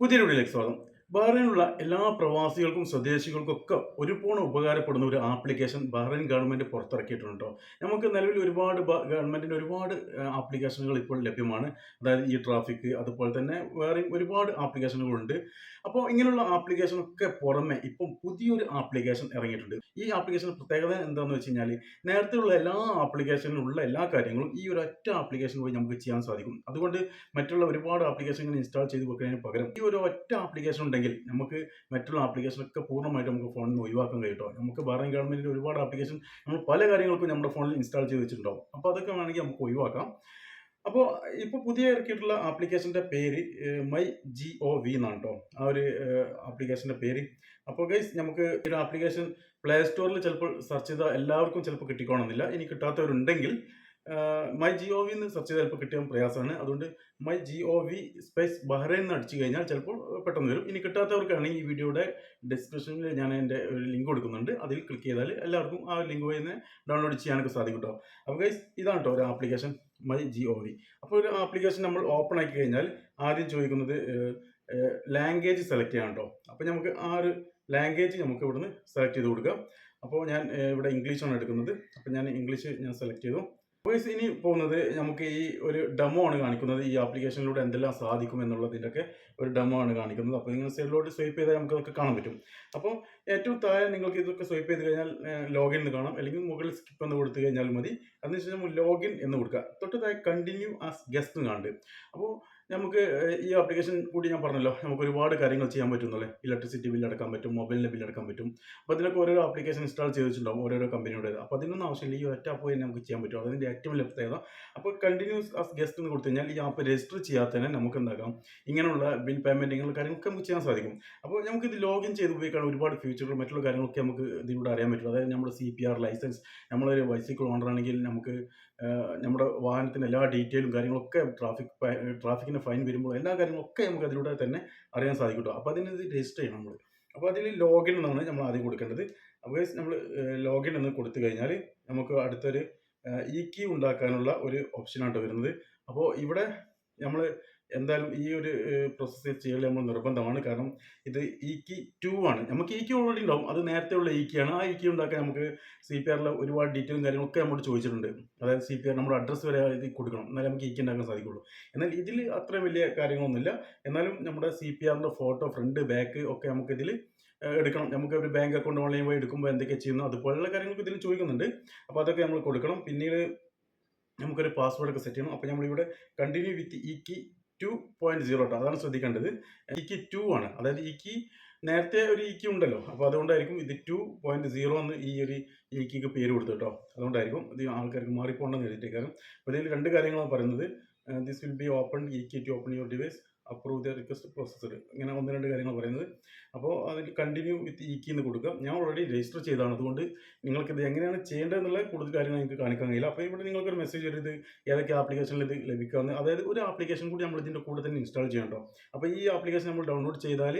പുതിയൊരു വീഡിയോയിലേക്ക് സ്വാഗതം ബഹ്റൈനിലുള്ള എല്ലാ പ്രവാസികൾക്കും സ്വദേശികൾക്കും ഒക്കെ ഒരുപോലെ ഉപകാരപ്പെടുന്ന ഒരു ആപ്ലിക്കേഷൻ ബഹ്റൈൻ ഗവൺമെന്റ് പുറത്തിറക്കിയിട്ടുണ്ട് നമുക്ക് നിലവിൽ ഒരുപാട് ഗവൺമെന്റിന്റെ ഒരുപാട് ആപ്ലിക്കേഷനുകൾ ഇപ്പോൾ ലഭ്യമാണ്. അതായത് ഈ ട്രാഫിക് അതുപോലെ തന്നെ വേറെ ഒരുപാട് ആപ്ലിക്കേഷനുകളുണ്ട്. അപ്പോൾ ഇങ്ങനെയുള്ള ആപ്ലിക്കേഷനൊക്കെ പുറമെ ഇപ്പം പുതിയൊരു ആപ്ലിക്കേഷൻ ഇറങ്ങിയിട്ടുണ്ട്. ഈ ആപ്ലിക്കേഷൻ പ്രത്യേകത എന്താണെന്ന് വെച്ച് കഴിഞ്ഞാൽ നേരത്തെയുള്ള എല്ലാ ആപ്ലിക്കേഷനിലുള്ള എല്ലാ കാര്യങ്ങളും ഈ ഒരു ഒറ്റ ആപ്ലിക്കേഷൻ വഴി നമുക്ക് ചെയ്യാൻ സാധിക്കും. അതുകൊണ്ട് മറ്റുള്ള ഒരുപാട് ആപ്ലിക്കേഷനുകൾ ഇൻസ്റ്റാൾ ചെയ്ത് വെക്കുന്നതിന് പകരം ഈ ഒരു ഒറ്റ ആപ്ലിക്കേഷൻ ഉണ്ടെങ്കിൽ നമുക്ക് മറ്റുള്ള ആപ്ലിക്കേഷനൊക്കെ പൂർണമായിട്ട് നമുക്ക് ഫോണിൽ നിന്ന് ഒഴിവാക്കാൻ കഴിയും നമുക്ക് ഭാരത ഗവൺമെന്റിന്റെ ഒരുപാട് ആപ്ലിക്കേഷൻ നമ്മൾ പല കാര്യങ്ങൾക്കും നമ്മുടെ ഫോണിൽ ഇൻസ്റ്റാൾ ചെയ്ത് വെച്ചിട്ടുണ്ടാവും അപ്പോൾ അതൊക്കെ വേണമെങ്കിൽ നമുക്ക് ഒഴിവാക്കാം. അപ്പോൾ ഇപ്പോൾ പുതിയ ഇറക്കിയിട്ടുള്ള ആപ്ലിക്കേഷന്റെ പേര് മൈ ജി ഒ വി എന്നാണ് കേട്ടോ ആ ഒരു ആപ്ലിക്കേഷന്റെ പേര്. അപ്പോൾ ഗൈസ് നമുക്ക് ഒരു ആപ്ലിക്കേഷൻ പ്ലേ സ്റ്റോറിൽ ചിലപ്പോൾ സെർച്ച് ചെയ്താൽ എല്ലാവർക്കും ചിലപ്പോൾ കിട്ടിക്കോണമെന്നില്ല. ഇനി കിട്ടാത്തവരുണ്ടെങ്കിൽ മൈ ജി ഒ വി എന്ന് സെർച്ച് ചെയ്താൽ ചിലപ്പോൾ കിട്ടിയ പ്രയാസമാണ്. അതുകൊണ്ട് my G O V space Bahrain എന്ന് അടിച്ചു കഴിഞ്ഞാൽ ചിലപ്പോൾ പെട്ടെന്ന് വരും. ഇനി കിട്ടാത്തവർക്കാണെങ്കിൽ ഈ വീഡിയോയുടെ ഡിസ്ക്രിപ്ഷനിൽ ഞാൻ എന്റെ ഒരു ലിങ്ക് കൊടുക്കുന്നുണ്ട്. അതിൽ ക്ലിക്ക് ചെയ്താൽ എല്ലാവർക്കും ആ ലിങ്ക് വഴി തന്നെ ഡൗൺലോഡ് ചെയ്യാനൊക്കെ സാധിക്കും കേട്ടോ അപ്പോൾ ഗൈസ് ഇതാണ് കേട്ടോ ഒരു application my G O V അപ്പോൾ ഒരു ആപ്ലിക്കേഷൻ നമ്മൾ ഓപ്പൺ ആക്കി കഴിഞ്ഞാൽ ആദ്യം ചോദിക്കുന്നത് ലാംഗ്വേജ് സെലക്ട് ചെയ്യാൻ കേട്ടോ അപ്പോൾ നമുക്ക് ആ ഒരു ലാംഗ്വേജ് നമുക്ക് ഇവിടുന്ന് സെലക്ട് ചെയ്ത് കൊടുക്കാം. അപ്പോൾ ഞാൻ ഇവിടെ ഇംഗ്ലീഷാണ് എടുക്കുന്നത്. അപ്പോൾ ഞാൻ ഇംഗ്ലീഷ് ഞാൻ സെലക്ട് ചെയ്തു. വോയിസ് ഇനി പോകുന്നത് നമുക്ക് ഈ ഒരു ഡെമോ ആണ് കാണിക്കുന്നത്. ഈ ആപ്ലിക്കേഷനിലൂടെ എന്തെല്ലാം സാധിക്കും എന്നുള്ളതിന്റെ ഒക്കെ ഒരു ഡെമോ ആണ് കാണിക്കുന്നത്. അപ്പോൾ നിങ്ങൾ സൈഡിലോട്ട് സ്വൈപ്പ് ചെയ്താൽ നമുക്ക് അതൊക്കെ കാണാൻ പറ്റും. അപ്പോൾ ഏറ്റവും താഴെ നിങ്ങൾക്ക് ഇതൊക്കെ സ്വൈപ്പ് ചെയ്ത് കഴിഞ്ഞാൽ ലോഗിൻ എന്ന് കാണാം. അല്ലെങ്കിൽ മുകളിൽ സ്കിപ്പ് എന്ന് കൊടുത്തു കഴിഞ്ഞാൽ മതി. അതിനുശേഷം ലോഗിൻ എന്ന് കൊടുക്കുക തൊട്ട് താഴെ കണ്ടിന്യൂ ആസ് ഗസ്റ്റ് എന്ന് കാണുന്നുണ്ട്. അപ്പോൾ നമുക്ക് ഈ ആപ്ലിക്കേഷൻ കൂടി ഞാൻ പറഞ്ഞല്ലോ നമുക്ക് ഒരുപാട് കാര്യങ്ങൾ ചെയ്യാൻ പറ്റുന്നല്ലേ ഇലക്ട്രിസിറ്റി ബില്ല് അടക്കാൻ പറ്റും മൊബൈലിന്റെ ബില്ല് അടക്കാൻ പറ്റും. അപ്പോൾ അതിനൊക്കെ ഓരോരോ ആപ്ലിക്കേഷൻ ഇൻസ്റ്റാൾ ചെയ്ത് വെച്ചിട്ടുണ്ടാവും ഓരോരോ കമ്പനിയുടേത് അപ്പോൾ അതിനൊന്നും ആവശ്യമില്ല ഈ ഒറ്റ ആപ്പ് തന്നെ നമുക്ക് ചെയ്യാൻ പറ്റും. അതിന്റെ ഏറ്റവും വലിയ പ്രത്യേകത അപ്പോൾ കണ്ടിന്യൂസ് ആസ് ഗസ്റ്റ് എന്ന് കൊടുത്തു കഴിഞ്ഞാൽ ഈ ആപ്പ് രജിസ്റ്റർ ചെയ്യാത്തതിനെ നമുക്ക് എന്താക്കാം? ഇങ്ങനെയുള്ള ബിൽ പേയ്മെന്റ് ഇങ്ങനെയുള്ള കാര്യങ്ങളൊക്കെ നമുക്ക് ചെയ്യാൻ സാധിക്കും. അപ്പോൾ നമുക്ക് ഇത് ലോഗിൻ ചെയ്ത് ഉപയോഗിക്കാൻ ഒരുപാട് ഫ്യൂച്ചറുകൾ മറ്റുള്ള കാര്യങ്ങളൊക്കെ നമുക്ക് ഇതിലൂടെ അറിയാൻ പറ്റും. അതായത് നമ്മുടെ സി പി ആർ ലൈസൻസ് നമ്മളൊരു ബൈസിക്കിൾ ഓണർ ആണെങ്കിൽ നമുക്ക് നമ്മുടെ വാഹനത്തിന്റെ എല്ലാ ഡീറ്റെയിലും കാര്യങ്ങളൊക്കെ ട്രാഫിക് ട്രാഫിക്കിന്റെ ഫൈൻ വരുമ്പോൾ എല്ലാ കാര്യങ്ങളൊക്കെ നമുക്ക് അതിലൂടെ തന്നെ അറിയാൻ സാധിക്കും അപ്പോൾ അതിന് രജിസ്റ്റർ ചെയ്യണം നമ്മൾ. അപ്പോൾ അതിൽ ലോഗിൻ എന്നാണ് നമ്മൾ ആദ്യം കൊടുക്കേണ്ടത്. അപ്പോൾ നമ്മൾ ലോഗിൻ എന്ന് കൊടുത്തു കഴിഞ്ഞാൽ നമുക്ക് അടുത്തൊരു ഇ കീ ഉണ്ടാക്കാനുള്ള ഒരു ഓപ്ഷനാണ് വരുന്നത്. അപ്പോൾ ഇവിടെ നമ്മൾ എന്തായാലും ഈ ഒരു പ്രോസസ്സ് ചെയ്യൽ നമ്മൾ നിർബന്ധമാണ്. കാരണം ഇത് ഇ കി ടു ആണ്. നമുക്ക് ഇ കി ഓൾറെഡി ഉണ്ടാവും. അത് നേരത്തെ ഉള്ള ഇ ആണ്. ആ ഇ കി ഉണ്ടാക്കാൻ നമുക്ക് സി പി ആറിലെ ഒരുപാട് ഡീറ്റെയിലും കാര്യങ്ങളൊക്കെ നമ്മൾ ചോദിച്ചിട്ടുണ്ട്. അതായത് സി പി ആർ നമ്മുടെ അഡ്രസ്സ് വരെ ഇത് കൊടുക്കണം. എന്നാലേ നമുക്ക് ഇ കി ഉണ്ടാക്കാൻ സാധിക്കുള്ളൂ. എന്നാൽ ഇതിൽ അത്രയും വലിയ കാര്യങ്ങളൊന്നുമില്ല. എന്നാലും നമ്മുടെ സി പി ആറിന്റെ ഫോട്ടോ ഫ്രണ്ട് ബാക്ക് ഒക്കെ നമുക്ക് ഇതിൽ എടുക്കണം. നമുക്ക് ഒരു ബാങ്ക് അക്കൗണ്ട് ഓൺലൈൻ വഴി എടുക്കുമ്പോൾ എന്തൊക്കെ ചെയ്യുന്നു അതുപോലെയുള്ള കാര്യങ്ങളൊക്കെ ഇതിൽ ചോദിക്കുന്നുണ്ട്. അപ്പോൾ അതൊക്കെ നമ്മൾ കൊടുക്കണം. പിന്നീട് നമുക്കൊരു പാസ്വേഡ് ഒക്കെ സെറ്റ് ചെയ്യണം. അപ്പോൾ നമ്മളിവിടെ continue with e Ki two point zero കേട്ടോ അതാണ് ശ്രദ്ധിക്കേണ്ടത്. ഇക്ക് ടു ആണ്. അതായത് ഇക്ക് നേരത്തെ ഒരു ഇക്ക് ഉണ്ടല്ലോ. അപ്പോൾ അതുകൊണ്ടായിരിക്കും ഇത് ടു പോയിന്റ് സീറോ എന്ന് ഈ ഒരു ഇക്കിക്ക് പേര് കൊടുത്തു കേട്ടോ അതുകൊണ്ടായിരിക്കും ഇത് ആൾക്കാർക്ക് മാറിപ്പോണ്ടെന്ന് എഴുതിയിട്ടേക്കാരും അപ്പോൾ ഇതിൽ രണ്ട് കാര്യങ്ങളാണ് പറയുന്നത്. This will be open e Ki two open your device approve the request processor ഇങ്ങനെ ഒന്ന് രണ്ട് കാര്യങ്ങൾ പറയുന്നത്. അപ്പോൾ അതിൽ കണ്ടിന്യൂ വിത്ത് ഇ കി എന്ന് കൊടുക്കുക. ഞാൻ ഓൾറെഡി രജിസ്റ്റർ ചെയ്തതാണ്. അതുകൊണ്ട് നിങ്ങൾക്ക് ഇത് എങ്ങനെയാണ് ചെയ്യേണ്ടതെന്നുള്ള കൂടുതൽ കാര്യങ്ങൾ എനിക്ക് കാണിക്കാൻ കഴിയില്ല. അപ്പോൾ ഇവിടെ നിങ്ങൾക്കൊരു മെസ്സേജ് വരും. ഇത് ഏതൊക്കെ ആപ്ലിക്കേഷനിൽ ഇത് ലഭിക്കാമെന്ന് അതായത് ഒരു ആപ്ലിക്കേഷൻ കൂടി നമ്മൾ ഇതിന്റെ കൂടെ തന്നെ ഇൻസ്റ്റാൾ ചെയ്യണ്ടോ അപ്പോൾ ഈ ആപ്ലിക്കേഷൻ നമ്മൾ ഡൗൺലോഡ് ചെയ്താൽ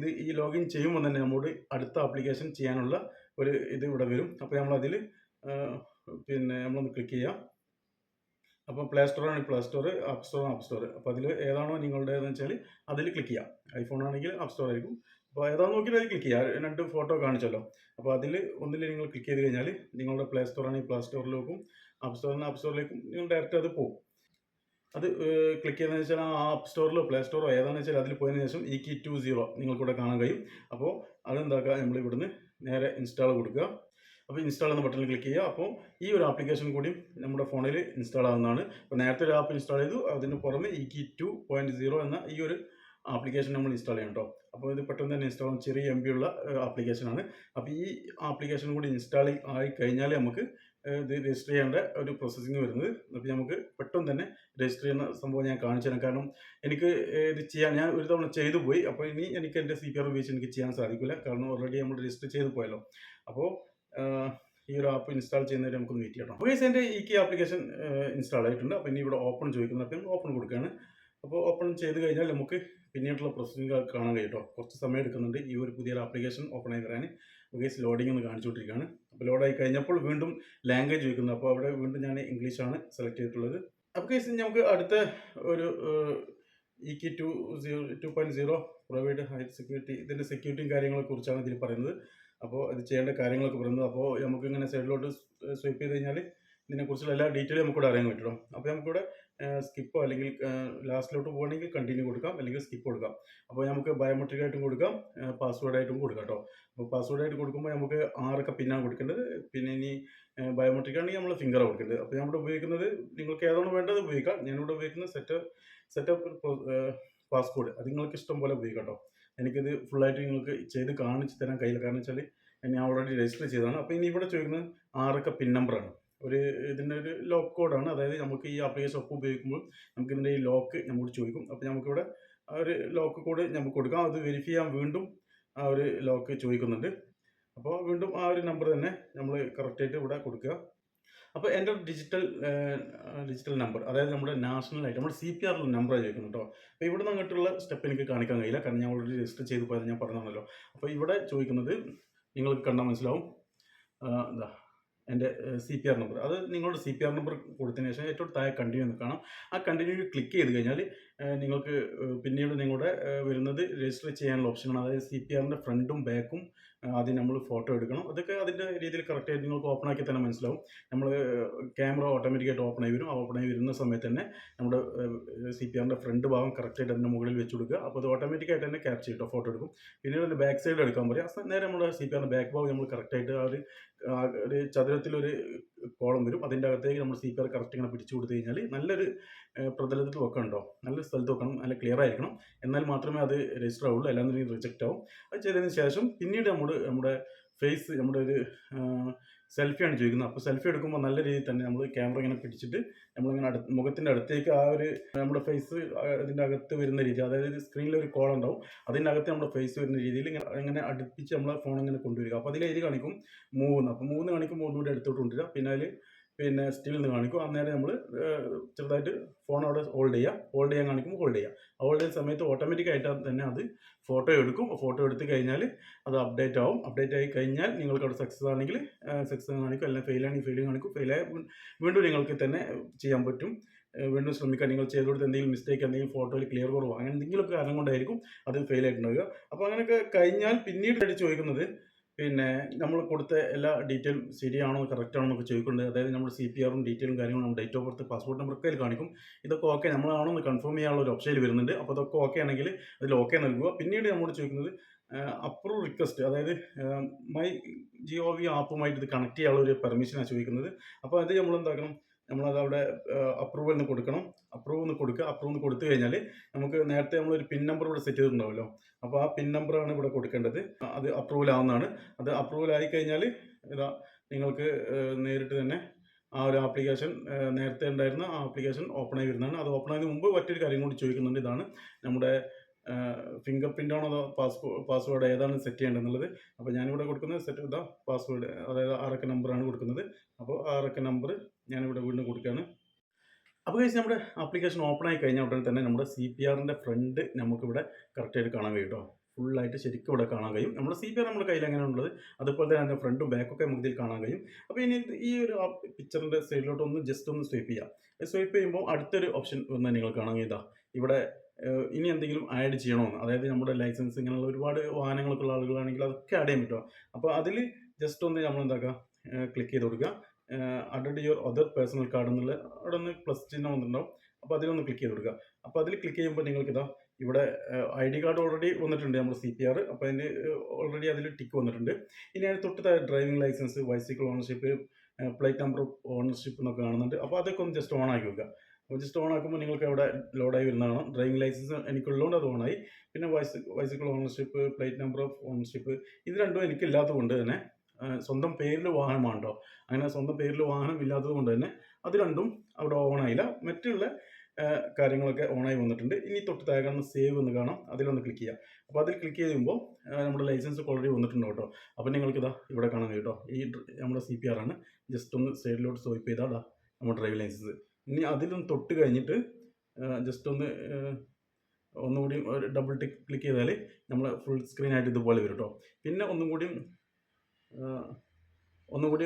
ഇത് ഈ ലോഗിൻ ചെയ്യുമ്പോൾ തന്നെ നമ്മോട് അടുത്ത ആപ്ലിക്കേഷൻ ചെയ്യാനുള്ള ഒരു ഇത് ഇവിടെ വരും. അപ്പോൾ നമ്മളതിൽ പിന്നെ നമ്മളൊന്ന് ക്ലിക്ക് ചെയ്യാം. അപ്പോൾ play സ്റ്റോറാണ് play store app store app store അപ്പോൾ അതിൽ ഏതാണോ നിങ്ങളുടേതെന്ന് വെച്ചാൽ അതിൽ ക്ലിക്ക് ചെയ്യാം. ഐഫോൺ ആണെങ്കിൽ ആപ്പ് സ്റ്റോർ ആയിരിക്കും. അപ്പോൾ ഏതാണെന്ന് നോക്കിയിട്ട് ക്ലിക്ക് ചെയ്യുക രണ്ട് ഫോട്ടോ കാണിച്ചല്ലോ. അപ്പോൾ അതിൽ ഒന്നിൽ നിങ്ങൾ ക്ലിക്ക് ചെയ്ത് കഴിഞ്ഞാൽ നിങ്ങളുടെ പ്ലേ സ്റ്റോർ ആണെങ്കിൽ പ്ലേ സ്റ്റോറിലേക്കും ആപ്പ് സ്റ്റോറിന് ആപ്പ് സ്റ്റോറിലേക്കും നിങ്ങൾ ഡയറക്റ്റ് അത് പോകും അത് ക്ലിക്ക് ചെയ്തതെന്ന് വെച്ചാൽ ആ ആപ്പ് സ്റ്റോറിലോ പ്ലേ സ്റ്റോറോ ഏതാണെന്ന് വെച്ചാൽ അതിൽ പോയതിനു ശേഷം ഇ കി ടു സീറോ നിങ്ങൾക്കിവിടെ കാണാൻ കഴിയും. അപ്പോൾ അതെന്താക്കുക? നമ്മൾ ഇവിടുന്ന് നേരെ ഇൻസ്റ്റാൾ കൊടുക്കുക. അപ്പോൾ ഇൻസ്റ്റാൾ എന്ന ബട്ടണിൽ ക്ലിക്ക് ചെയ്യുക. അപ്പോൾ ഈ ഒരു ആപ്ലിക്കേഷൻ കൂടി നമ്മുടെ ഫോണിൽ ഇൻസ്റ്റാൾ ആവുന്നതാണ്. അപ്പോൾ നേരത്തെ ഒരു ആപ്പ് ഇൻസ്റ്റാൾ ചെയ്തു. അതിന് പുറമെ ഇ കി ടു പോയിന്റ് സീറോ എന്ന ഈ ഒരു ആപ്ലിക്കേഷൻ നമ്മൾ ഇൻസ്റ്റാൾ ചെയ്യണം കേട്ടോ അപ്പോൾ ഇത് പെട്ടെന്ന് തന്നെ ഇൻസ്റ്റാൾ ചെറിയ എം ബി ഉള്ള ആപ്ലിക്കേഷനാണ് അപ്പോൾ ഈ ആപ്ലിക്കേഷൻ കൂടി ഇൻസ്റ്റാൾ ആയി കഴിഞ്ഞാൽ നമുക്ക് ഇത് രജിസ്റ്റർ ചെയ്യേണ്ട ഒരു പ്രോസസ്സിങ് വരുന്നത്. അപ്പോൾ നമുക്ക് പെട്ടെന്ന് തന്നെ രജിസ്റ്റർ ചെയ്യുന്ന സംഭവം ഞാൻ കാണിച്ചു തരാം. കാരണം എനിക്ക് ഇത് ചെയ്യാൻ ഞാൻ ഒരു തവണ ചെയ്തു പോയി. അപ്പോൾ ഇനി എനിക്ക് എന്റെ സി പി ആർ ഉപയോഗിച്ച് എനിക്ക് ചെയ്യാൻ സാധിക്കില്ല. കാരണം ഓൾറെഡി നമ്മൾ രജിസ്റ്റർ ചെയ്ത് പോയല്ലോ. അപ്പോൾ ഈ ഒരു ആപ്പ് ഇൻസ്റ്റാൾ ചെയ്യുന്നവരെ നമുക്ക് വെയിറ്റ് ചെയ്യണം അപ്പോൾ എന്റെ ഈ കി ആപ്ലിക്കേഷൻ ഇൻസ്റ്റാൾ ആയിട്ടുണ്ട്. അപ്പോൾ ഇനി ഇവിടെ ഓപ്പൺ ചോദിക്കുന്നത് അപ്പോൾ ഓപ്പൺ കൊടുക്കുകയാണ്. അപ്പോൾ ഓപ്പൺ ചെയ്ത് കഴിഞ്ഞാൽ നമുക്ക് പിന്നീടുള്ള പ്രോസസ്സിംഗ് കാണാൻ കഴിയും കേട്ടോ കുറച്ച് സമയം എടുക്കുന്നുണ്ട്. ഈ ഒരു പുതിയൊരു ആപ്ലിക്കേഷൻ ഓപ്പൺ ആയി വരാൻ ഗൈസ് ലോഡിംഗ് എന്ന് കാണിച്ചുകൊണ്ടിരിക്കുകയാണ്. അപ്പോൾ ലോഡായി കഴിഞ്ഞപ്പോൾ വീണ്ടും ലാംഗ്വേജ് ചോദിക്കുന്നു. അപ്പോൾ അവിടെ വീണ്ടും ഞാൻ ഇംഗ്ലീഷാണ് സെലക്ട് ചെയ്തിട്ടുള്ളത്. അപ്പോൾ ഗൈസ് നമുക്ക് അടുത്ത ഒരു ഇ കി two zero two point zero provide high security ഇതിന്റെ സെക്യൂരിറ്റിയും കാര്യങ്ങളെ കുറിച്ചാണ് ഇതിൽ പറയുന്നത്. അപ്പോൾ ഇത് ചെയ്യേണ്ട കാര്യങ്ങളൊക്കെ പറയുന്നത്. അപ്പോൾ നമുക്ക് ഇങ്ങനെ സൈഡിലോട്ട് സ്വൈപ്പ് ചെയ്ത് കഴിഞ്ഞാൽ ഇതിനെക്കുറിച്ചുള്ള എല്ലാ ഡീറ്റെയിലും നമുക്കിവിടെ അറിയാൻ പറ്റും അപ്പോൾ നമുക്കിവിടെ സ്കിപ്പോ അല്ലെങ്കിൽ ലാസ്റ്റിലോട്ട് പോകണമെങ്കിൽ കണ്ടിന്യൂ കൊടുക്കാം അല്ലെങ്കിൽ സ്കിപ്പ് കൊടുക്കാം. അപ്പോൾ നമുക്ക് ബയോമെട്രിക് ആയിട്ടും കൊടുക്കാം പാസ്വേഡ് ആയിട്ടും കൊടുക്കാം കേട്ടോ അപ്പോൾ പാസ്വേഡ് ആയിട്ട് കൊടുക്കുമ്പോൾ നമുക്ക് ആറൊക്കെ പിന്നാണ് കൊടുക്കേണ്ടത്. പിന്നെ ഇനി ബയോമെട്രിക് ആണെങ്കിൽ നമ്മൾ ഫിംഗർ കൊടുക്കേണ്ടത്. അപ്പോൾ നമ്മുടെ ഉപയോഗിക്കുന്നത് നിങ്ങൾക്ക് ഏതാണ് വേണ്ടത് ഉപയോഗിക്കാം. ഞാനിവിടെ ഉപയോഗിക്കുന്നത് സെറ്റ് സെറ്റപ്പ് പാസ്പോർട്ട് അത് നിങ്ങൾക്ക് ഇഷ്ടം പോലെ ഉപയോഗിക്കാം കേട്ടോ എനിക്കിത് ഫുള്ളായിട്ട് നിങ്ങൾക്ക് ചെയ്ത് കാണിച്ച് തരാൻ കയ്യിൽ കാരണം വെച്ചാൽ ഞാൻ ഓൾറെഡി രജിസ്റ്റർ ചെയ്തതാണ്. അപ്പോൾ ഇനി ഇവിടെ ചോദിക്കുന്നത് ആറൊക്കെ പിൻ നമ്പറാണ് ഒരു ഇതിന്റെ ഒരു ലോക്ക് കോഡാണ് അതായത് നമുക്ക് ഈ ആപ്ലിക്കേഷൻ ഒപ്പ് ഉപയോഗിക്കുമ്പോൾ നമുക്ക് ഇതിന്റെ ഈ ലോക്ക് നമ്മോട് ചോദിക്കും. അപ്പോൾ നമുക്കിവിടെ ഒരു ലോക്ക് കോഡ് നമുക്ക് കൊടുക്കാം. അത് വെരിഫൈ ചെയ്യാൻ വീണ്ടും ആ ഒരു ലോക്ക് ചോദിക്കുന്നുണ്ട്. അപ്പോൾ വീണ്ടും ആ ഒരു നമ്പർ തന്നെ നമ്മൾ കറക്റ്റായിട്ട് ഇവിടെ കൊടുക്കുക. അപ്പോൾ എന്റെ ഡിജിറ്റൽ ഡിജിറ്റൽ നമ്പർ അതായത് നമ്മുടെ നാഷണൽ ആയിട്ട് നമ്മുടെ സി പി ആറിൽ നമ്പർ ചോദിക്കുന്നു കേട്ടോ. അപ്പോൾ ഇവിടെ നിന്ന് അങ്ങോട്ടുള്ള സ്റ്റെപ്പ് എനിക്ക് കാണിക്കാൻ കഴിയില്ല. കാരണം ഞാൻ ഓൾറെഡി രജിസ്റ്റർ ചെയ്ത് പോയത് ഞാൻ പറഞ്ഞതാണല്ലോ. അപ്പോൾ ഇവിടെ ചോദിക്കുന്നത് നിങ്ങൾക്ക് കണ്ടാൽ മനസ്സിലാവും. എന്താ എന്റെ സി പി ആർ നമ്പർ അത് നിങ്ങളുടെ സി പി ആർ നമ്പർ കൊടുത്തതിന് ശേഷം ഏറ്റവും താഴെ കണ്ടിന്യൂ എന്ന് കാണാം. ആ കണ്ടിന്യൂ ക്ലിക്ക് ചെയ്ത് കഴിഞ്ഞാൽ നിങ്ങൾക്ക് പിന്നീട് നിങ്ങളുടെ വരുന്നത് രജിസ്റ്റർ ചെയ്യാനുള്ള ഓപ്ഷനാണ് അതായത് സി പി ആറിന്റെ ഫ്രണ്ടും ബാക്കും ആദ്യം നമ്മൾ ഫോട്ടോ എടുക്കണം. അതൊക്കെ അതിന്റെ രീതിയിൽ കറക്റ്റായിട്ട് നിങ്ങൾക്ക് ഓപ്പൺ ആക്കി തന്നെ മനസ്സിലാവും. നമ്മൾ ക്യാമറ ഓട്ടോമാറ്റിക്കായിട്ട് ഓപ്പൺ ആയി വരും. ആ ഓപ്പൺ ആയി വരുന്ന സമയത്ത് തന്നെ നമ്മുടെ സി പി ആറിന്റെ ഫ്രണ്ട് ഭാഗം കറക്റ്റായിട്ട് അതിന്റെ മുകളിൽ വെച്ച് കൊടുക്കുക. അപ്പോൾ അത് ഓട്ടോമാറ്റിക്കായിട്ട് തന്നെ ക്യാപ്ചർ ചെയ്തിട്ട് ഫോട്ടോ എടുക്കും. പിന്നീട് അതിന്റെ ബാക്ക് സൈഡ് എടുക്കാൻ പറയും. നേരെ നമ്മുടെ സി പി ആറിന്റെ ബാക്ക് ഭാഗം നമ്മൾ കറക്റ്റായിട്ട് ആ ഒരു ചതുരത്തിലൊരു കോളം വരും. അതിന്റെ അകത്തേക്ക് നമ്മൾ സി പി ആർ കറക്റ്റ് ഇങ്ങനെ പിടിച്ചു കൊടുത്തു കഴിഞ്ഞാൽ നല്ലൊരു പ്രതലത്തിൽ വെക്കണ്ടോ നല്ല സ്ഥലത്ത് വെക്കണം നല്ല ക്ലിയർ ആയിരിക്കണം. എന്നാൽ മാത്രമേ അത് രജിസ്റ്റർ ആവുള്ളൂ. അല്ലാന്നുണ്ടെങ്കിൽ റിജക്റ്റ് ആവും. അത് ചെയ്തതിന് ശേഷം പിന്നീട് നമ്മൾ നമ്മുടെ ഫേസ് നമ്മുടെ ഒരു സെൽഫിയാണ് ചോദിക്കുന്നത്. അപ്പോൾ സെൽഫി എടുക്കുമ്പോൾ നല്ല രീതിയിൽ തന്നെ നമ്മൾ ക്യാമറ ഇങ്ങനെ പിടിച്ചിട്ട് നമ്മളിങ്ങനെ അടുത്ത് മുഖത്തിന്റെ അടുത്തേക്ക് ആ ഒരു നമ്മുടെ ഫേസ് അതിന്റെ അകത്ത് വരുന്ന രീതി അതായത് സ്ക്രീനിൽ ഒരു കോൾ ഉണ്ടാവും. അതിന്റെ അകത്ത് നമ്മുടെ ഫേസ് വരുന്ന രീതിയിൽ ഇങ്ങനെ ഇങ്ങനെ അടുപ്പിച്ച് നമ്മളെ ഫോൺ ഇങ്ങനെ കൊണ്ടുവരിക. അപ്പോൾ അതിൽ എഴുതി കാണിക്കും? മൂന്ന്. അപ്പോൾ മൂന്ന് കാണിക്കുമ്പോൾ ഒന്നുകൂടി എടുത്തോട്ട് കൊണ്ടുവരിക. പിന്നെ അതിൽ പിന്നെ സ്റ്റിൽ എന്ന് കാണിക്കും. അന്നേരം നമ്മൾ ചെറുതായിട്ട് ഫോൺ അവിടെ ഹോൾഡ് ചെയ്യുക ഹോൾഡ് ചെയ്യാൻ കാണിക്കുമ്പോൾ ഹോൾഡ് ചെയ്യുക ഹോൾഡ് ചെയ്യുന്ന സമയത്ത് ഓട്ടോമാറ്റിക്കായിട്ട് തന്നെ അത് ഫോട്ടോ എടുക്കും. ഫോട്ടോ എടുത്ത് കഴിഞ്ഞാൽ അത് അപ്ഡേറ്റ് ആവും. അപ്ഡേറ്റ് ആയി കഴിഞ്ഞാൽ നിങ്ങൾക്ക് അവിടെ സക്സസ് ആണെങ്കിൽ സക്സസ് കാണിക്കും. അല്ലെങ്കിൽ ഫെയിൽ ആണെങ്കിൽ ഫെയിൽ കാണിക്കും. ഫെയിൽ ആയി വീണ്ടും നിങ്ങൾക്ക് തന്നെ ചെയ്യാൻ പറ്റും. വീണ്ടും ശ്രമിക്കുക നിങ്ങൾ ചെയ്ത് കൊടുത്ത എന്തെങ്കിലും മിസ്റ്റേക്ക് എന്തെങ്കിലും ഫോട്ടോയിൽ ക്ലിയർ കുറവ് അങ്ങനെ എന്തെങ്കിലുമൊക്കെ കാരണം കൊണ്ടായിരിക്കും അത് ഫെയിൽ ആയിട്ടുണ്ടാവുക. അപ്പോൾ അങ്ങനെയൊക്കെ കഴിഞ്ഞാൽ പിന്നീട് ചോദിക്കുന്നത് പിന്നെ നമ്മൾ കൊടുത്ത എല്ലാ ഡീറ്റെയിലും ശരിയാണോ കറക്റ്റ് ആണോ എന്നൊക്കെ ചോദിക്കുന്നുണ്ട്. അതായത് നമ്മൾ സി പി ആറും ഡീറ്റെയിലും കാര്യങ്ങളും date of birth passport number ഒക്കെ കാണിക്കും. ഇതൊക്കെ ഓക്കെ നമ്മളാണോ എന്ന് കൺഫേം ചെയ്യാനുള്ള ഒരു ഓപ്ഷനിൽ വരുന്നുണ്ട്. അപ്പോൾ അതൊക്കെ ഓക്കെ ആണെങ്കിൽ അതിൽ ഓക്കെ നൽകുക. പിന്നീട് നമ്മോട് ചോദിക്കുന്നത് അപ്രൂവ് റിക്വസ്റ്റ് അതായത് മൈ ജിയോ വി ആപ്പുമായിട്ട് ഇത് കണക്ട് ചെയ്യാനുള്ള ഒരു പെർമിഷനാണ് ചോദിക്കുന്നത്. അപ്പോൾ അത് നമ്മൾ എന്താക്കണം നമ്മളത് അവിടെ അപ്രൂവൽ എന്ന് കൊടുക്കണം. അപ്രൂവ് എന്ന് കൊടുക്കുക. അപ്രൂവ് എന്ന് കൊടുത്തു കഴിഞ്ഞാൽ നമുക്ക് നേരത്തെ നമ്മളൊരു പിൻ നമ്പർ ഇവിടെ സെറ്റ് ചെയ്തിട്ടുണ്ടാവുമല്ലോ. അപ്പോൾ ആ പിൻ നമ്പറാണ് ഇവിടെ കൊടുക്കേണ്ടത്. അത് അപ്രൂവൽ ആവുന്നതാണ് അത് അപ്രൂവൽ ആയി കഴിഞ്ഞാൽ ഇതാ നിങ്ങൾക്ക് നേരിട്ട് തന്നെ ആ ഒരു ആപ്ലിക്കേഷൻ നേരത്തെ ഉണ്ടായിരുന്ന ആ ആപ്ലിക്കേഷൻ ഓപ്പൺ ആയി വരുന്നതാണ്. അത് ഓപ്പൺ ആയതിനു മുമ്പ് മറ്റൊരു കാര്യം കൂടി ചോദിക്കുന്നുണ്ട്. ഇതാണ് നമ്മുടെ ഫിംഗർ പ്രിന്റ് ആണോ അതോ പാസ്പോർട്ട് പാസ്വേഡ് ഏതാണ് സെറ്റ് ചെയ്യേണ്ടതെന്നുള്ളത്? അപ്പോൾ ഞാനിവിടെ കൊടുക്കുന്നത് സെറ്റ് ഇതാ പാസ്വേഡ് അതായത് ആറക്ക നമ്പറാണ് കൊടുക്കുന്നത്. അപ്പോൾ ആറക്ക നമ്പർ ഞാനിവിടെ വീണ്ടും കൊടുക്കുകയാണ്. അപ്പോൾ കഴിച്ച് നമ്മുടെ ആപ്ലിക്കേഷൻ ഓപ്പൺ ആയി കഴിഞ്ഞ ഉടനെ തന്നെ നമ്മുടെ സി പി ആറിന്റെ ഫ്രണ്ട് നമുക്കിവിടെ കറക്റ്റായിട്ട് കാണാൻ കഴിയും കേട്ടോ. ഫുള്ളായിട്ട് ശരിക്കും ഇവിടെ കാണാൻ കഴിയും. നമ്മുടെ സി പി ആർ നമ്മുടെ കയ്യിൽ എങ്ങനെയാണ് ഉള്ളത്? അതുപോലെ തന്നെ അതിന്റെ ഫ്രണ്ടും ബാക്കൊക്കെ നമുക്ക് ഇതിൽ കാണാൻ കഴിയും. അപ്പോൾ ഇനി ഈ ഒരു പിക്ചറിന്റെ സൈഡിലോട്ട് ഒന്ന് ജസ്റ്റ് ഒന്ന് സ്വൈപ്പ് ചെയ്യാം. സ്വൈപ്പ് ചെയ്യുമ്പോൾ അടുത്തൊരു ഓപ്ഷൻ വന്നാൽ നിങ്ങൾ കാണാൻ കഴിയും. ഇവിടെ ഇനി എന്തെങ്കിലും ആഡ് ചെയ്യണമെന്ന് അതായത് നമ്മുടെ ലൈസൻസ് ഇങ്ങനെയുള്ള ഒരുപാട് വാഹനങ്ങളൊക്കെ ഉള്ള ആളുകളാണെങ്കിൽ അതൊക്കെ ആഡ് ചെയ്യാൻ പറ്റുമോ അപ്പോൾ അതിൽ ജസ്റ്റ് ഒന്ന് നമ്മൾ എന്താക്കുക ക്ലിക്ക് ചെയ്ത് കൊടുക്കുക. Add your other personal card എന്നുള്ള അവിടെ ഒന്ന് പ്ലസ് ചിഹ്നം വന്നിട്ടുണ്ടാവും. അപ്പോൾ അതിലൊന്ന് ക്ലിക്ക് ചെയ്ത് കൊടുക്കുക. അപ്പോൾ അതിൽ ക്ലിക്ക് ചെയ്യുമ്പോൾ നിങ്ങൾക്ക് ഇതാ ഇവിടെ ഐ ഡി കാർഡ് ഓൾറെഡി വന്നിട്ടുണ്ട് നമ്മുടെ സി പി ആർ അപ്പോൾ അതിന് ഓൾറെഡി അതിൽ ടിക്ക് വന്നിട്ടുണ്ട്. ഇനി അതിന് തൊട്ട് driving licence bicycle ownership plate number ownership എന്നൊക്കെ കാണുന്നുണ്ട്. അപ്പോൾ അതൊക്കെ ഒന്ന് ജസ്റ്റ് ഓൺ ആക്കി വെക്കുക. ജസ്റ്റ് ഓൺ ആക്കുമ്പോൾ നിങ്ങൾക്ക് അവിടെ ലോഡായി വരുന്നതാണ്. ഡ്രൈവിംഗ് ലൈസൻസ് എനിക്കുള്ളതുകൊണ്ട് അത് ഓണായി പിന്നെ vice bicycle ownership plate number of ownership ഇത് രണ്ടും എനിക്കില്ലാത്തത് കൊണ്ട് തന്നെ സ്വന്തം പേരിൽ വാഹനം കേട്ടോ അങ്ങനെ സ്വന്തം പേരിൽ വാഹനം ഇല്ലാത്തത് കൊണ്ട് തന്നെ അത് രണ്ടും അവിടെ ഓണായില്ല മറ്റുള്ള കാര്യങ്ങളൊക്കെ ഓണായി വന്നിട്ടുണ്ട്. ഇനി തൊട്ട് താഴെ സേവ് എന്ന് കാണാം. അതിലൊന്ന് ക്ലിക്ക് ചെയ്യാം. അപ്പോൾ അതിൽ ക്ലിക്ക് ചെയ്യുമ്പോൾ നമ്മുടെ ലൈസൻസ് ഓൾറെഡി വന്നിട്ടുണ്ട് കേട്ടോ അപ്പോൾ നിങ്ങൾക്കിതാ ഇവിടെ കാണാൻ കേട്ടോ ഈ നമ്മുടെ സി പി ആർ ആണ്. ജസ്റ്റ് ഒന്ന് സൈഡിലോട്ട് സ്വൈപ്പ് ചെയ്താൽ നമ്മുടെ ഡ്രൈവിംഗ് ലൈസൻസ് ഇനി അതിലൊന്ന് തൊട്ട് കഴിഞ്ഞിട്ട് ജസ്റ്റ് ഒന്ന് ഒന്നുകൂടി ഡബിൾ ടിക്ക് ക്ലിക്ക് ചെയ്താൽ നമ്മൾ ഫുൾ സ്ക്രീനായിട്ട് ഇതുപോലെ വരും കേട്ടോ പിന്നെ ഒന്നും കൂടി ഒന്നുകൂടി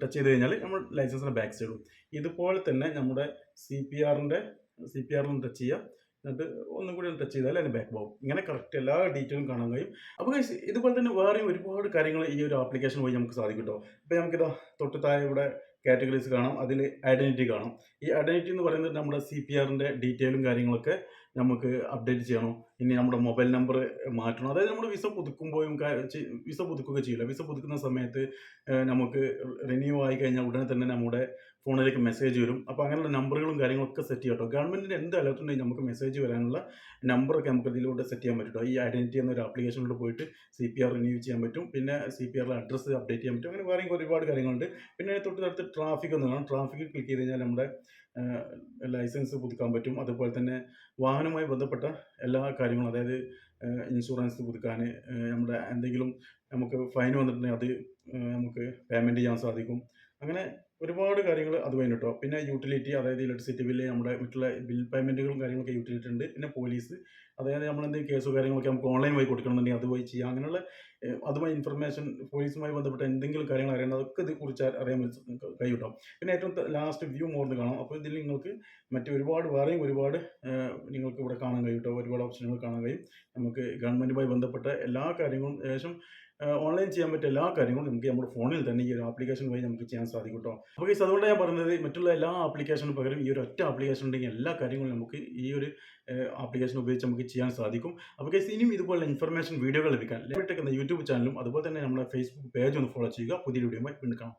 ടച്ച് ചെയ്ത് കഴിഞ്ഞാൽ നമ്മൾ ലൈസൻസിന്റെ ബാക്ക് സൈഡും ഇതുപോലെ തന്നെ നമ്മുടെ സി പി ആറിന്റെ സി പി ആറിൽ ടച്ച് ചെയ്യുക എന്നിട്ട് ഒന്നും കൂടി ടച്ച് ചെയ്താൽ അതിന് ബാക്ക് പോകും ഇങ്ങനെ കറക്റ്റ് എല്ലാ ഡീറ്റെയിലും കാണാൻ കഴിയും. അപ്പോൾ ഇതുപോലെ തന്നെ വേറെയും ഒരുപാട് കാര്യങ്ങൾ ഈ ഒരു ആപ്ലിക്കേഷൻ വഴി നമുക്ക് സാധിക്കും കേട്ടോ അപ്പോൾ നമുക്കിതാ തൊട്ട് താഴെ ഇവിടെ കാറ്റഗറീസ് കാണാം അതിൽ ഐഡന്റിറ്റി കാണാം. ഈ ഐഡന്റിറ്റി എന്ന് പറയുന്നത് നമ്മുടെ സി പി ആറിന്റെ ഡീറ്റെയിലും കാര്യങ്ങളൊക്കെ നമുക്ക് അപ്ഡേറ്റ് ചെയ്യണം. ഇനി നമ്മുടെ മൊബൈൽ നമ്പർ മാറ്റണം. അതായത് നമ്മൾ വിസ പുതുക്കുമ്പോഴും വിസ പുതുക്കുകയൊക്കെ ചെയ്യില്ല. വിസ പുതുക്കുന്ന സമയത്ത് നമുക്ക് റിന്യൂ ആയി കഴിഞ്ഞാൽ ഉടനെ തന്നെ നമ്മുടെ ഫോണിലേക്ക് മെസ്സേജ് വരും. അപ്പോൾ അങ്ങനെയുള്ള നമ്പറുകളും കാര്യങ്ങളൊക്കെ സെറ്റ് ചെയ്യാം കേട്ടോ. ഗവൺമെന്റിന്റെ എന്ത് അലർട്ട് ഉണ്ടെങ്കിൽ നമുക്ക് മെസ്സേജ് വരാനുള്ള നമ്പറൊക്കെ നമുക്ക് ഇതിലൂടെ സെറ്റ് ചെയ്യാൻ പറ്റും ഈ ഐഡന്റിറ്റി എന്നൊരു ആപ്ലിക്കേഷനിലൂടെ പോയിട്ട് സി പി ആർ റിന്യൂ ചെയ്യാൻ പറ്റും. പിന്നെ സി പി ആറിലെ അഡ്രസ്സ് അപ്ഡേറ്റ് ചെയ്യാൻ പറ്റും. അങ്ങനെ വേറെയും ഒരുപാട് കാര്യങ്ങളുണ്ട്. പിന്നെ തൊട്ട് അടുത്ത് ട്രാഫിക് ഒന്ന് കാണാം ട്രാഫിക്കിൽ ക്ലിക്ക് ചെയ്ത് കഴിഞ്ഞാൽ നമ്മുടെ ലൈസൻസ് പുതുക്കാൻ പറ്റും. അതുപോലെ തന്നെ വാഹനവുമായി ബന്ധപ്പെട്ട എല്ലാ കാര്യങ്ങളും അതായത് ഇൻഷുറൻസ് പുതുക്കാൻ നമ്മുടെ എന്തെങ്കിലും നമുക്ക് ഫൈൻ വന്നിട്ടുണ്ടെങ്കിൽ അത് നമുക്ക് പേയ്മെന്റ് ചെയ്യാൻ സാധിക്കും. അങ്ങനെ ഒരുപാട് കാര്യങ്ങൾ അത് കേട്ടോ പിന്നെ യൂട്ടിലിറ്റി അതായത് ഇലക്ട്രിസിറ്റി ബില്ല് നമ്മുടെ മറ്റുള്ള ബിൽ പേയ്മെന്റുകളും കാര്യങ്ങളൊക്കെ യൂട്ടിലിറ്റി ഉണ്ട് പിന്നെ പോലീസ് അതായത് നമ്മൾ എന്തെങ്കിലും കേസോ കാര്യങ്ങളൊക്കെ നമുക്ക് ഓൺലൈൻ വഴി കൊടുക്കണമെന്നുണ്ടെങ്കിൽ അത് വഴി ചെയ്യാം. അങ്ങനെയുള്ള അതുമായി ഇൻഫർമേഷൻ പോലീസുമായി ബന്ധപ്പെട്ട എന്തെങ്കിലും കാര്യങ്ങൾ അറിയണം അതൊക്കെ ഇതേക്കുറിച്ച് അറിയാൻ പറ്റും കഴിയും പിന്നെ ഏറ്റവും ലാസ്റ്റ് വ്യൂ മോർന്ന് കാണാം. അപ്പോൾ ഇതിൽ നിങ്ങൾക്ക് മറ്റു ഒരുപാട് വേറെയും ഒരുപാട് നിങ്ങൾക്ക് ഇവിടെ കാണാൻ കഴിയും ഒരുപാട് ഓപ്ഷനുകൾ കാണാൻ കഴിയും. നമുക്ക് ഗവൺമെന്റുമായി ബന്ധപ്പെട്ട എല്ലാ കാര്യങ്ങളും ഏകദേശം ഓൺലൈൻ ചെയ്യാൻ പറ്റിയ എല്ലാ കാര്യങ്ങളും നമുക്ക് നമ്മുടെ ഫോണിൽ തന്നെ ഈ ഒരു ആപ്ലിക്കേഷൻ വഴി നമുക്ക് ചെയ്യാൻ സാധിക്കും കേട്ടോ അപ്പോൾ ഈ അതുകൊണ്ട് ഞാൻ പറഞ്ഞത് മറ്റുള്ള എല്ലാ ആപ്ലിക്കേഷനും പകരം ഈ ഒരു ഒറ്റ ആപ്ലിക്കേഷൻ ഉണ്ടെങ്കിൽ എല്ലാ കാര്യങ്ങളും നമുക്ക് ഈ ഒരു ആപ്ലിക്കേഷൻ ഉപയോഗിച്ച് നമുക്ക് ചെയ്യാൻ സാധിക്കും. അപ്പോൾ കേസ് ഇനിയും ഇതുപോലെ ഇൻഫർമേഷൻ വീഡിയോകൾ ലഭിക്കാൻ ലെവൽടെക് എന്ന യൂട്യൂബ് ചാനലും അതുപോലെ തന്നെ നമ്മുടെ ഫേസ്ബുക്ക് പേജ് ഒന്ന് ഫോളോ ചെയ്യുക. പുതിയ വീഡിയോ വീണ്ടും കാണാം.